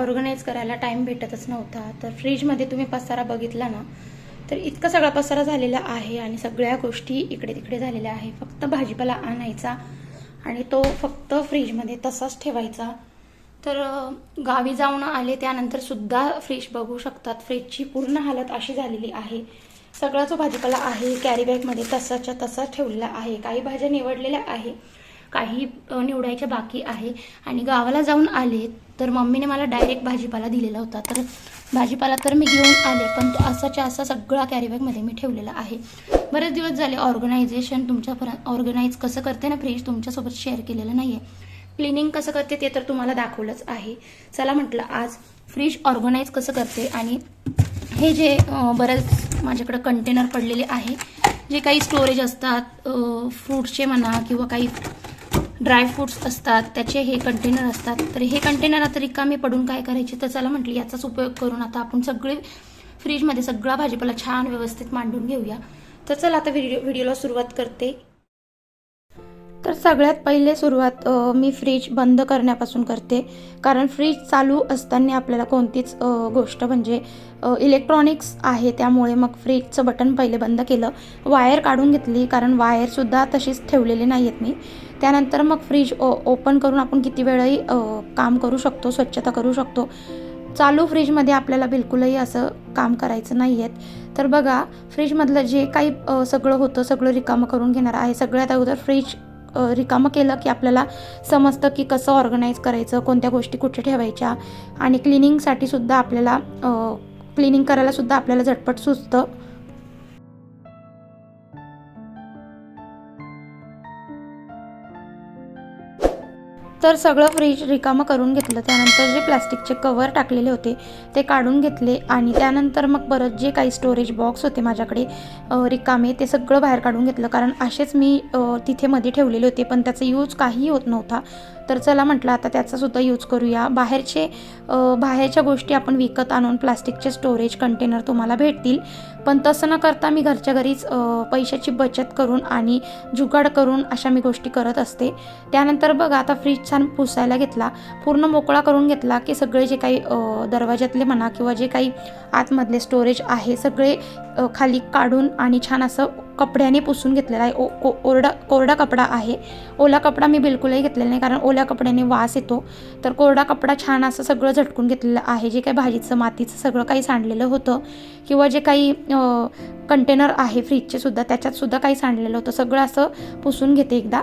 Organise करायला time भेटतच नव्हता. तर फ्रीजमध्ये तुम्ही पसारा बघितला ना तर इतका सगळा पसारा झालेला आहे आणि सगळ्या गोष्टी इकडे तिकडे झालेल्या आहे. फक्त भाजीपाला आणायचा आणि तो फक्त फ्रीजमध्ये तसाच ठेवायचा. तर गावी जाऊन आले त्यानंतर सुद्धा फ्रीज बघू शकतात. फ्रीजची पूर्ण हालत अशी झालेली आहे. सगळा जो भाजीपाला आहे कॅरी बॅगमध्ये तसाच्या तसा ठेवलेला आहे. काही भाज्या निवडलेल्या आहे. काही निवडायचे निवडायच्या बाकी आहे. आणि गावाला जाऊन आले तर मम्मीने मला डायरेक्ट भाजीपाला दिलेला होता. तर भाजीपाला तर मी घेऊन आले पण तो असाच्या असा सगळा कॅरीबॅगमध्ये मी ठेवलेला आहे. बरेच दिवस झाले ऑर्गनायझेशन तुमच्यापर्यंत ऑर्गनाईज कसं करते ना फ्रीज तुमच्यासोबत शेअर केलेलं नाही आहे क्लिनिंग कसं करते ते तर तुम्हाला दाखवलंच आहे. चला म्हटलं आज फ्रीज ऑर्गनाईज कसं करते आणि हे जे बरंच बरेच माझ्याकडे कंटेनर पडलेले आहे जे काही स्टोरेज असतात फ्रूट्सचे म्हणा किंवा काही ड्रायफ्रूट्स असतात त्याचे हे कंटेनर असतात. तर हे कंटेनर आता रिकामे पडून काय करायचे? तर चला म्हटलं याचाच उपयोग करून आता आपण सगळे फ्रीजमध्ये सगळा भाजीपाला छान व्यवस्थित मांडून घेऊया. तर चला आता व्हिडिओ व्हिडिओला सुरुवात करते. तर सगळ्यात पहिले सुरुवात मी फ्रीज बंद करण्यापासून करते. कारण फ्रीज चालू असताना आपल्याला कोणतीच गोष्ट म्हणजे इलेक्ट्रॉनिक्स आहे त्यामुळे मग फ्रीजचं बटन पहिले बंद केलं. वायर काढून घेतली कारण वायरसुद्धा तशीच ठेवलेली नाही आहेत मी. त्यानंतर मग फ्रीज ओ ओपन करून आपण किती वेळही काम करू शकतो स्वच्छता करू शकतो. चालू फ्रीजमध्ये आपल्याला बिलकुलही असं काम करायचं नाही आहेत तर बघा फ्रीजमधलं जे काही सगळं होतं सगळं रिकामं करून घेणार आहे. सगळ्यात अगोदर फ्रीज रिकामं केलं की आपल्याला समजतं की कसं ऑर्गनाईज करायचं कोणत्या गोष्टी कुठे ठेवायच्या आणि क्लिनिंगसाठी सुद्धा आपल्याला क्लिनिंग करायला सुद्धा आपल्याला झटपट सुचतं. तर सगळं फ्रीज रिकामं करून घेतलं. त्यानंतर जे प्लास्टिकचे कवर टाकलेले होते ते काढून घेतले आणि त्यानंतर मग परत जे काही स्टोरेज बॉक्स होते माझ्याकडे रिकामे ते सगळं बाहेर काढून घेतलं. कारण असेच मी तिथे मध्ये ठेवलेले होते पण त्याचा यूज काहीही होत नव्हता. तर चला म्हटलं आता त्याचासुद्धा यूज करूया. बाहेरचे बाहेरच्या गोष्टी आपण विकत आणून प्लास्टिकचे स्टोरेज कंटेनर तुम्हाला भेटतील. पण तसं न करता मी घरच्या घरीच पैशाची बचत करून आणि जुगाड करून अशा मी गोष्टी करत असते. त्यानंतर बघा आता फ्रीज छान पुसायला घेतला. पूर्ण मोकळा करून घेतला की सगळे जे काही दरवाज्यातले म्हणा किंवा जे काही आतमधले स्टोरेज आहे सगळे खाली काढून आणि छान असं कपड्याने पुसून घेतलेला आहे. ओ को ओरडा कोरडा कपडा आहे. ओला कपडा मी बिलकुलही घेतलेला नाही कारण ओल्या कपड्याने वास येतो. तर कोरडा कपडा छान असं सगळं झटकून घेतलेलं आहे. जे काही भाजीचं मातीचं सगळं काही सांडलेलं होतं किंवा जे काही कंटेनर आहे फ्रीजचे सुद्धा त्याच्यात सुद्धा काही सांडलेलं होतं. सगळं असं पुसून घेते एकदा.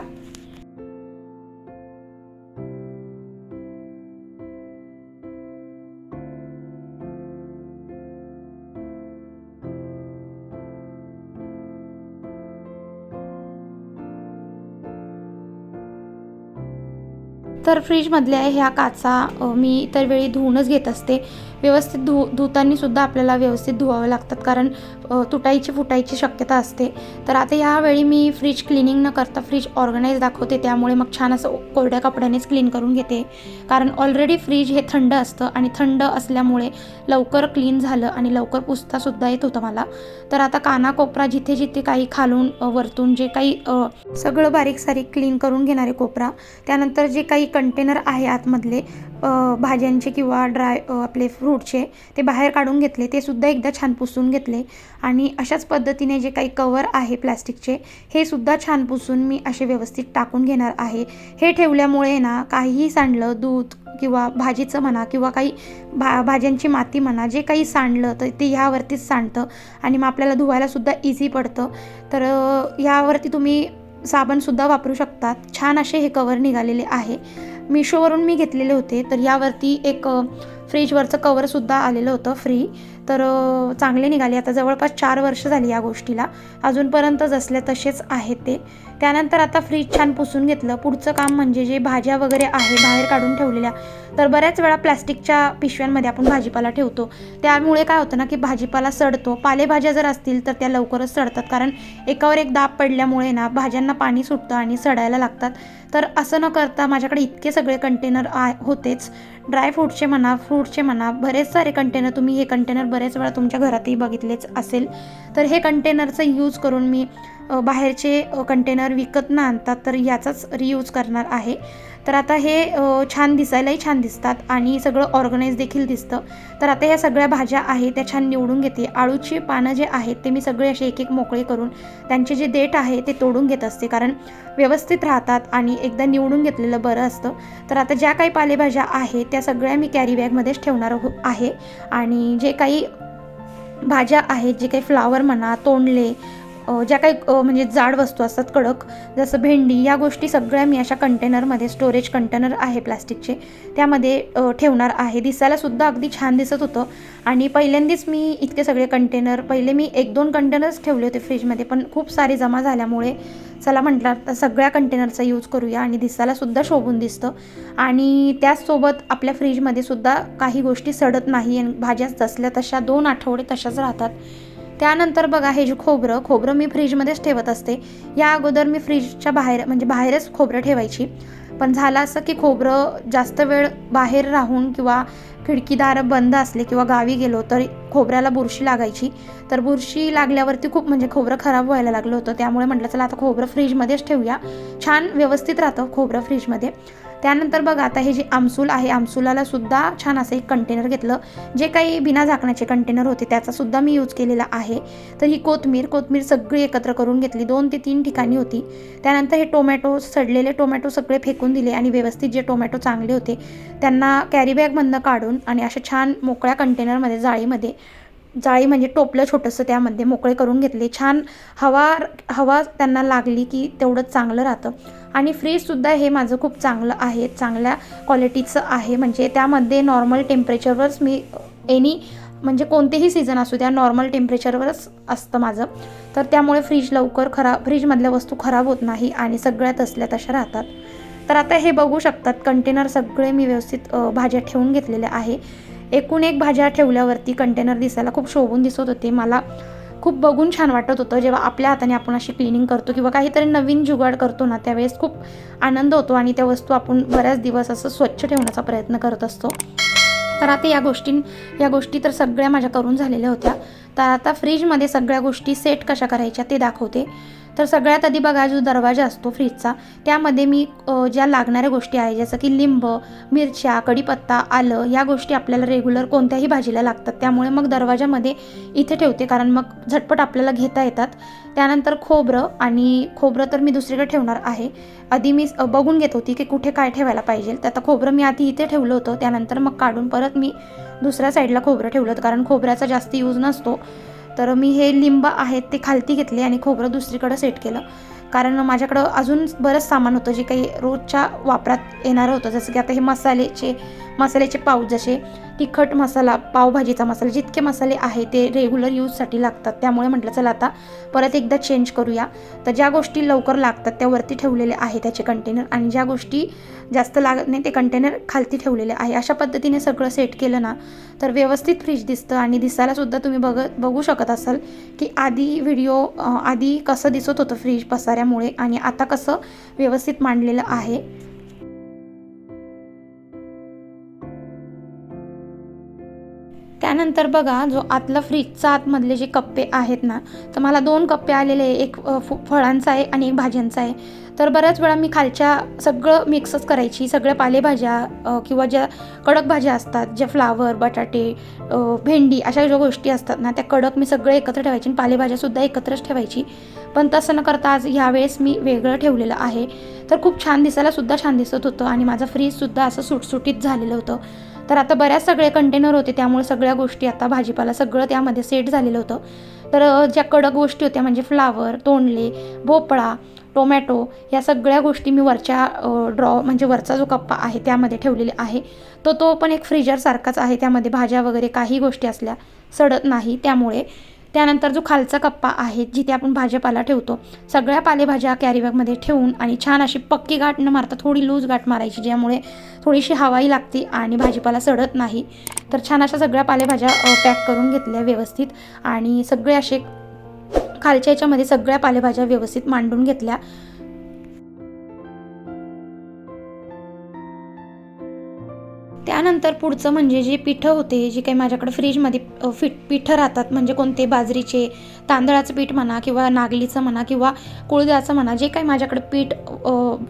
तर फ्रीजमधल्या ह्या काचा मी इतर वेळी धुवूनच घेत असते. व्यवस्थित धु धुताना सुद्धा आपल्याला व्यवस्थित धुवावे लागतात. कारण तुटायची फुटायची शक्यता असते. तर आता ह्यावेळी मी फ्रीज क्लिनिंग न करता फ्रीज ऑर्गनाईज दाखवते. त्यामुळे मग छान असं कोरड्या कपड्यानेच क्लीन करून घेते. कारण ऑलरेडी फ्रीज हे थंड असतं आणि थंड असल्यामुळे लवकर क्लीन झालं आणि लवकर पुसतासुद्धा येत होतं मला. तर आता कानाकोपरा जिथे जिथे काही खालून वरतून जे काही सगळं बारीक सारीक क्लीन करून घेणारे कोपरा त्यानंतर जे काही कंटेनर आहे आतमधले भाज्यांचे किंवा ड्राय आपले फ्रूटचे ते बाहेर काढून घेतले ते सुद्धा एकदा छान पुसून घेतले. आणि अशाच पद्धतीने जे काही कवर आहे प्लॅस्टिकचे हे सुद्धा छान पुसून मी असे व्यवस्थित टाकून घेणार आहे. हे ठेवल्यामुळे ना काहीही सांडलं दूध किंवा भाजीचं म्हणा किंवा काही भा भाज्यांची माती म्हणा जे काही सांडलं तर ते ह्यावरतीच सांडतं आणि मग आपल्याला धुवायलासुद्धा इझी पडतं. तर ह्यावरती तुम्ही साबणसुद्धा वापरू शकतात. छान असे हे कवर निघालेले आहे. मिशोवरून मी घेतलेले होते. तर यावरती एक फ्रीजवरचं कवरसुद्धा आलेलं होतं फ्री तर चांगले निघाले. आता जवळपास चार वर्ष झाली या गोष्टीला. अजूनपर्यंत जसले तसेच आहेत ते. त्यानंतर आता फ्रीज छान पुसून घेतलं. पुढचं काम म्हणजे जे भाज्या वगैरे आहे बाहेर काढून ठेवलेल्या तर बऱ्याच वेळा प्लॅस्टिकच्या पिशव्यांमध्ये आपण भाजीपाला ठेवतो. त्यामुळे काय होतं ना की भाजीपाला सडतो. पालेभाज्या जर असतील तर त्या लवकरच सडतात. कारण एकावर एक दाब पडल्यामुळे ना भाज्यांना पाणी सुटतं आणि सडायला लागतात. तर असं न करता माझ्याकडे इतके सगळे कंटेनर आ होतेच. ड्रायफ्रूटचे म्हणा फ्रूटचे म्हणा बरेच सारे कंटेनर तुम्ही हे कंटेनर बरेच वेळा तुमच्या घरातही बघितलेच असेल. तर हे कंटेनरचं यूज करून मी बाहेरचे कंटेनर विकत न आणतात तर याचाच रियूज करणार आहे. तर आता हे छान दिसायलाही छान दिसतात आणि सगळं ऑर्गनाईज देखील दिसतं. तर आता ह्या सगळ्या भाज्या आहेत त्या छान निवडून घेते. आळूची पानं जे आहेत ते मी सगळे असे एक एक मोकळे करून त्यांचे जे देठ आहे ते तोडून घेत असते. कारण व्यवस्थित राहतात आणि एकदा निवडून घेतलेलं बरं असतं. तर आता ज्या काही पालेभाज्या आहेत त्या सगळ्या मी कॅरी बॅगमध्येच ठेवणार हो आहे. आणि जे काही भाज्या आहेत जे काही फ्लावर म्हणा तोंडले ज्या काही म्हणजे जाड वस्तू असतात कडक जसं भेंडी या गोष्टी सगळ्या मी अशा कंटेनरमध्ये स्टोरेज कंटेनर आहे प्लास्टिकचे त्यामध्ये ठेवणार आहे. दिसायलासुद्धा अगदी छान दिसत होतं. आणि पहिल्यांदाच मी इतके सगळे कंटेनर पहिले मी एक दोन कंटेनर्स ठेवले होते फ्रीजमध्ये पण खूप सारे जमा झाल्यामुळे चला म्हटलं तर सगळ्या कंटेनरचा यूज करूया आणि दिसायलासुद्धा शोभून दिसतं. आणि त्याचसोबत आपल्या फ्रीजमध्ये सुद्धा काही गोष्टी सडत नाही आणि भाज्या जसल्या तशा दोन आठवडे तशाच राहतात. त्यानंतर बघा हे जे खोबरं खोबरं मी फ्रीजमध्येच ठेवत असते. या अगोदर मी फ्रीजच्या बाहेर म्हणजे बाहेरच खोबरं ठेवायची. पण झालं असं की खोबरं जास्त वेळ बाहेर राहून किंवा खिडकीदार बंद असले किंवा गावी गेलो तर खोबऱ्याला बुरशी लागायची. तर बुरशी लागल्यावरती खूप म्हणजे खोबरं खराब व्हायला लागलं होतं. त्यामुळे म्हटलं चला आता खोबरं फ्रीजमध्येच ठेवूया. छान व्यवस्थित राहतं खोबरं फ्रीजमध्ये. त्यानंतर बघा आता हे जे आमसूल आहे आमसुलाला सुद्धा छान असं एक कंटेनर घेतलं. जे काही बिना झाकण्याचे कंटेनर होते त्याचा सुद्धा मी यूज केलेला आहे. तर ही कोथमीर कोथमीर सगळी एकत्र करून घेतली. दोन ते तीन ठिकाणी होती. त्यानंतर हे टोमॅटो सडलेले टोमॅटो सगळे फेकून दिले आणि व्यवस्थित जे टोमॅटो चांगले होते त्यांना कॅरीबॅगमधनं काढून आणि अशा छान मोकळ्या कंटेनरमध्ये जाळीमध्ये जाळी म्हणजे टोपलं छोटंसं त्यामध्ये मोकळे करून घेतले. छान हवा हवा त्यांना लागली की तेवढं चांगलं राहतं. आणि फ्रीजसुद्धा हे माझं खूप चांगलं आहे चांगल्या क्वालिटीचं आहे. म्हणजे त्यामध्ये नॉर्मल टेम्परेचरवरच मी एनी म्हणजे कोणतेही सीझन असू द्या नॉर्मल टेम्परेचरवरच असतं माझं. तर त्यामुळे फ्रीज लवकर खराब फ्रीजमधल्या वस्तू खराब होत नाही आणि सगळ्यात असल्या तशा राहतात. तर आता हे बघू शकतात कंटेनर सगळे मी व्यवस्थित भाज्या ठेवून घेतलेल्या आहे. एकूण एक भाज्या ठेवल्यावरती कंटेनर दिसायला खूप शोभून दिसत होते. मला खूप बघून छान वाटत होतं. जेव्हा आपल्या हाताने आपण अशी क्लिनिंग करतो किंवा काहीतरी नवीन जुगाड करतो ना त्यावेळेस खूप आनंद होतो आणि त्या वस्तू आपण बऱ्याच दिवस असं स्वच्छ ठेवण्याचा प्रयत्न करत असतो. तर आता या गोष्टी या गोष्टी तर सगळ्या माझ्या करून झालेल्या होत्या. तर आता फ्रीजमध्ये सगळ्या गोष्टी सेट कशा करायच्या ते दाखवते. तर सगळ्यात आधी बघा जो दरवाजा असतो फ्रीजचा त्यामध्ये मी ज्या लागणाऱ्या गोष्टी आहे जसं की लिंब मिरच्या कढीपत्ता आलं या गोष्टी आपल्याला रेग्युलर कोणत्याही भाजीला लागतात. त्यामुळे मग दरवाजामध्ये इथे ठेवते कारण मग झटपट आपल्याला घेता येतात. त्यानंतर खोबरं आणि खोबरं तर मी दुसरीकडे ठेवणार आहे. आधी मी बघून घेत होती की कुठे काय ठेवायला पाहिजे. तर आता खोबरं मी आधी इथे ठेवलं होतं त्यानंतर मग काढून परत मी दुसऱ्या साईडला खोबरं ठेवलं होतं कारण खोबऱ्याचा जास्त यूज नसतो. तर मी हे लिंब आहेत ते खालती घेतले आणि खोबरं दुसरीकडं सेट केलं. कारण माझ्याकडं अजून बरंच सामान होतं जे काही रोजच्या वापरात येणारं होतं. जसं की आता हे मसाल्याचे मसाल्याचे पाव जसे तिखट मसाला पावभाजीचा मसाला जितके मसाले आहे ते रेग्युलर यूजसाठी लागतात. त्यामुळे म्हटलं चला आता परत एकदा चेंज करूया. तर ज्या गोष्टी लवकर लागतात त्या वरती ठेवलेले आहे त्याचे कंटेनर आणि ज्या गोष्टी जास्त लागत नाही ते कंटेनर खालती ठेवलेले आहे. अशा पद्धतीने सगळं सेट केलं ना तर व्यवस्थित फ्रीज दिसतं आणि दिसायलासुद्धा तुम्ही बघत बघू शकत असाल की आधी व्हिडिओ आधी कसं दिसत होतं फ्रीज पसाऱ्यामुळे आणि आता कसं व्यवस्थित मांडलेलं आहे. त्यानंतर बघा जो आतला फ्रीजचा आतमधले जे कप्पे आहेत ना तर मला दोन कप्पे आलेले आहे. एक फु- फळांचा आहे आणि एक भाज्यांचा आहे. तर बऱ्याच वेळा मी खालच्या सगळं मिक्सच करायची. सगळ्या पालेभाज्या किंवा ज्या कडक भाज्या असतात ज्या फ्लावर बटाटे भेंडी अशा ज्या गोष्टी असतात ना त्या कडक मी सगळे एकत्र ठेवायची आणि पालेभाज्यासुद्धा एकत्रच ठेवायची. पण तसं न करता आज ह्यावेळेस मी वेगळं ठेवलेलं आहे. तर खूप छान दिसायला सुद्धा छान दिसत होतं आणि माझं फ्रीजसुद्धा असं सुटसुटीत झालेलं होतं. तर आता बऱ्याच सगळे कंटेनर होते त्यामुळे सगळ्या गोष्टी आता भाजीपाला सगळं त्यामध्ये सेट झालेलं होतं. तर ज्या कडक गोष्टी होत्या म्हणजे फ्लावर तोंडले भोपळा टोमॅटो या सगळ्या गोष्टी मी वरच्या ड्रॉ म्हणजे वरचा जो कप्पा आहे त्यामध्ये ठेवलेले आहे. तो तो पण एक फ्रीजरसारखाच आहे त्यामध्ये भाज्या वगैरे काही गोष्टी असल्या सडत नाही. त्यामुळे त्यानंतर जो खालचा कप्पा आहे जिथे आपण भाजीपाला ठेवतो सगळ्या पालेभाज्या कॅरीबॅगमध्ये ठेवून आणि छान अशी पक्की गाठ न मारता थोडी लूज गाठ मारायची ज्यामुळे थोडीशी हवाही लागते आणि भाजीपाला सडत नाही. तर छान अशा सगळ्या पालेभाज्या पॅक करून घेतल्या व्यवस्थित आणि सगळे असे खालच्या याच्यामध्ये सगळ्या पालेभाज्या व्यवस्थित मांडून घेतल्या. त्यानंतर पुढचं म्हणजे जे पिठं होते जे काही माझ्याकडे फ्रीजमध्ये फिट पिठं राहतात म्हणजे कोणते बाजरीचे तांदळाचं पीठ म्हणा किंवा नागलीचं म्हणा किंवा कुळदाचं म्हणा जे काही माझ्याकडे पीठ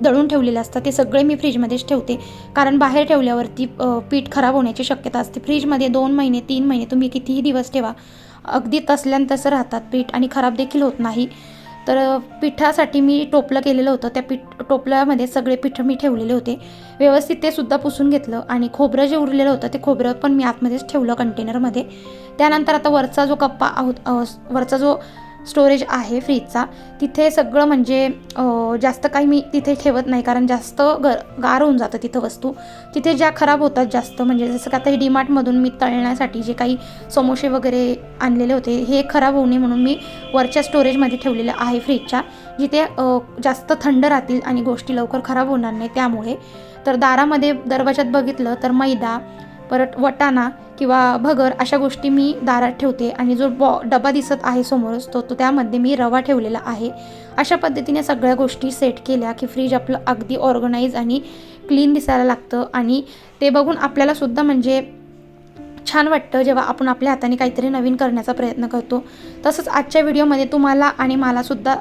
दळून ठेवलेलं असतं ते सगळे मी फ्रीजमध्येच ठेवते. कारण बाहेर ठेवल्यावरती पीठ खराब होण्याची शक्यता असते. फ्रीजमध्ये दोन महिने तीन महिने तुम्ही कितीही दिवस ठेवा अगदी तसल्यान तसं राहतात पीठ आणि खराब देखील होत नाही. तर पिठासाठी मी टोपलं केलेलं होतं. त्या पीठ टोपल्यामध्ये सगळे पिठं मी ठेवलेले होते. व्यवस्थित ते सुद्धा पुसून घेतलं आणि खोबरं जे उरलेलं होतं ते खोबरं पण मी आतमध्येच ठेवलं कंटेनरमध्ये त्यानंतर आता वरचा जो कप्पा आहोत वरचा जो स्टोरेज आहे फ्रीजचा तिथे सगळं म्हणजे जास्त काही मी तिथे ठेवत नाही कारण जास्त ग गार होऊन जातं तिथं वस्तू. तिथे ज्या खराब होतात जास्त म्हणजे जसं का आता हे डीमार्टमधून मी तळण्यासाठी जे काही समोसे वगैरे आणलेले होते हे खराब होऊ नये म्हणून मी वरच्या स्टोरेजमध्ये ठेवलेलं आहे फ्रीजच्या जिथे जास्त थंड राहतील आणि गोष्टी लवकर खराब होणार नाही त्यामुळे. तर दारामध्ये दरवाजात बघितलं तर मैदा परत वटाणा किंवा भगर अशा गोष्टी मी दारात ठेवते. आणि जो बॉ डबा दिसत आहे समोरच तो तो त्यामध्ये मी रवा ठेवलेला आहे. अशा पद्धतीने सगळ्या गोष्टी सेट केल्या की फ्रीज आपलं अगदी ऑर्गनाईज आणि क्लीन दिसायला लागतं. आणि ते बघून आपल्यालासुद्धा म्हणजे छान वाटतं जेव्हा आपण आपल्या हाताने काहीतरी नवीन करण्याचा प्रयत्न करतो. तसंच आजच्या व्हिडिओमध्ये तुम्हाला आणि मलासुद्धा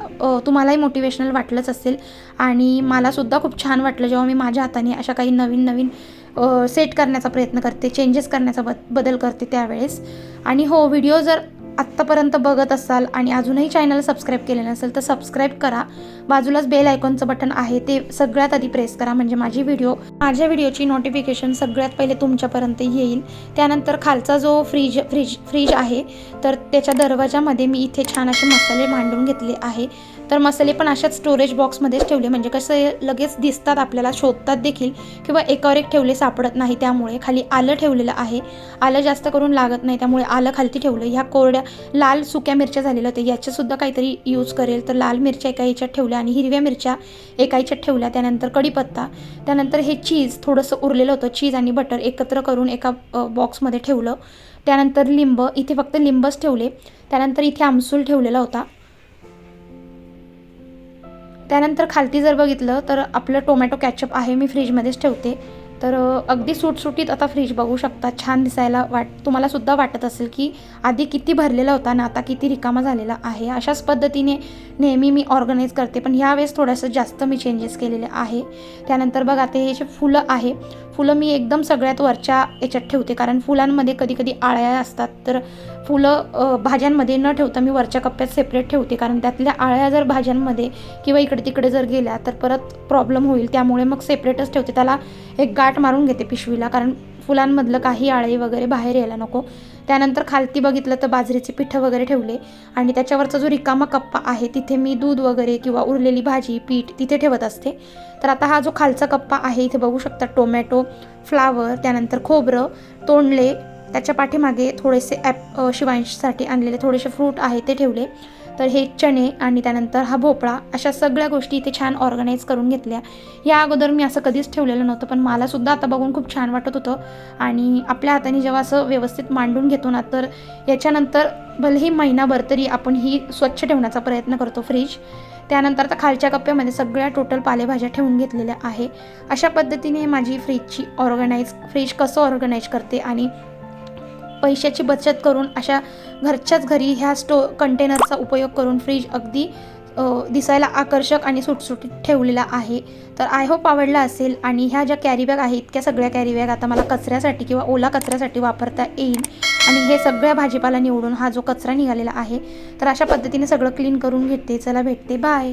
तुम्हालाही मोटिवेशनल वाटलंच असेल. आणि मलासुद्धा खूप छान वाटलं जेव्हा मी माझ्या हाताने अशा काही नवीन नवीन सेट करण्याचा प्रयत्न करते चेंजेस करण्याचा बद बदल करते त्यावेळेस. आणि हो व्हिडिओ जर आत्तापर्यंत बघत असाल आणि अजूनही चॅनल सबस्क्राईब केलेलं नसेल तर सबस्क्राईब करा. बाजूलाच बेल आयकॉनचं बटन आहे ते सगळ्यात आधी प्रेस करा म्हणजे माझी व्हिडिओ माझ्या व्हिडिओची नोटिफिकेशन सगळ्यात पहिले तुमच्यापर्यंत येईल. त्यानंतर खालचा जो फ्रीज फ्रीज फ्रीज आहे तर त्याच्या दरवाजामध्ये मी इथे छान असे मसाले मांडून घेतले आहे. तर मसाले पण अशाच स्टोरेज बॉक्समध्येच ठेवले. म्हणजे कसं लगेच दिसतात आपल्याला शोधतात देखील किंवा एकावर एक ठेवले सापडत नाही. त्यामुळे खाली आलं ठेवलेलं आहे. आलं जास्त करून लागत नाही. त्यामुळे आलं खालती ठेवलं. ह्या कोरड्या लाल सुक्या मिरच्या झालेल्या होत्या. याच्यासुद्धा काहीतरी यूज करेल. तर लाल मिरच्या एका याच्यात ठेवल्या आणि हिरव्या मिरच्या एका याच्यात ठेवल्या. त्यानंतर कढीपत्ता त्यानंतर हे चीज थोडंसं उरलेलं होतं. चीज आणि बटर एकत्र करून एका बॉक्समध्ये ठेवलं. त्यानंतर लिंब. इथे फक्त लिंबच ठेवले. त्यानंतर इथे आमसूल ठेवलेला होता. त्यानंतर खालती जर बघितलं तर आपलं टोमॅटो कॅचअप आहे मी फ्रीजमध्येच ठेवते. तर अगदी सुटसुटीत आता फ्रीज बघू शकता. छान दिसायला वाट तुम्हाला सुद्धा वाटत असेल की आधी किती भरलेला होता ना आता किती रिकामा झालेला आहे. अशाच पद्धतीने नेहमी मी ऑर्गनाईज करते पण ह्यावेळेस थोडंसं जास्त मी चेंजेस केलेले आहे. त्यानंतर बघा ते हे जे फुलं आहे फुलं मी एकदम सगळ्यात वरच्या याच्यात ठेवते. कारण फुलांमध्ये कधी कधी आळ्या असतात. तर फुलं भाज्यांमध्ये न ठेवता मी वरच्या कप्प्यात सेपरेट ठेवते. कारण त्यातल्या आळ्या जर भाज्यांमध्ये किंवा इकडे तिकडे जर गेल्या तर परत प्रॉब्लेम होईल. त्यामुळे मग सेपरेटच ठेवते. त्याला एक गाठ मारून घेते पिशवीला. कारण फुलांमधलं काही आळे वगैरे बाहेर यायला नको. त्यानंतर खालती बघितलं तर बाजरीचे पिठं वगैरे ठेवले. आणि त्याच्यावरचा जो रिकामा कप्पा आहे तिथे मी दूध वगैरे किंवा उरलेली भाजी पीठ तिथे ठेवत असते. तर आता हा जो खालचा कप्पा आहे इथे बघू शकता टोमॅटो फ्लावर त्यानंतर खोबरं तोंडले त्याच्या पाठीमागे थोडेसे ॲप शिवांशसाठी आणलेले थोडेसे फ्रूट आहे ते ठेवले. तर हे चणे आणि त्यानंतर हा भोपळा अशा सगळ्या गोष्टी इथे छान ऑर्गनाईज करून घेतल्या. या अगोदर मी असं कधीच ठेवलेलं नव्हतं पण मलासुद्धा आता बघून खूप छान वाटत होतं. आणि आपल्या हाताने जेव्हा असं व्यवस्थित मांडून घेतो ना तर याच्यानंतर भलेही महिनाभर तरी आपण ही स्वच्छ ठेवण्याचा प्रयत्न करतो फ्रीज त्यानंतर आता खालच्या कप्प्यामध्ये सगळ्या टोटल पालेभाज्या ठेवून घेतलेल्या आहे. अशा पद्धतीने माझी फ्रीजची ऑर्गनाईज फ्रीज कसं ऑर्गनाईज करते आणि पैशाची बचत करून अशा घरच्याच घरी ह्या स्टो कंटेनरचा उपयोग करून फ्रीज अगदी दिसायला आकर्षक आणि सुटसुटीत ठेवलेला आहे. तर आय होप आवडला असेल आणि ह्या ज्या कॅरीबॅग आहेत इतक्या सगळ्या कॅरीबॅग आता मला कचऱ्यासाठी किंवा ओला कचऱ्यासाठी वापरता येईल. आणि हे सगळ्या भाजीपाला निवडून हा जो कचरा निघालेला आहे तर अशा पद्धतीने सगळं क्लीन करून घेते. चला भेटते. बाय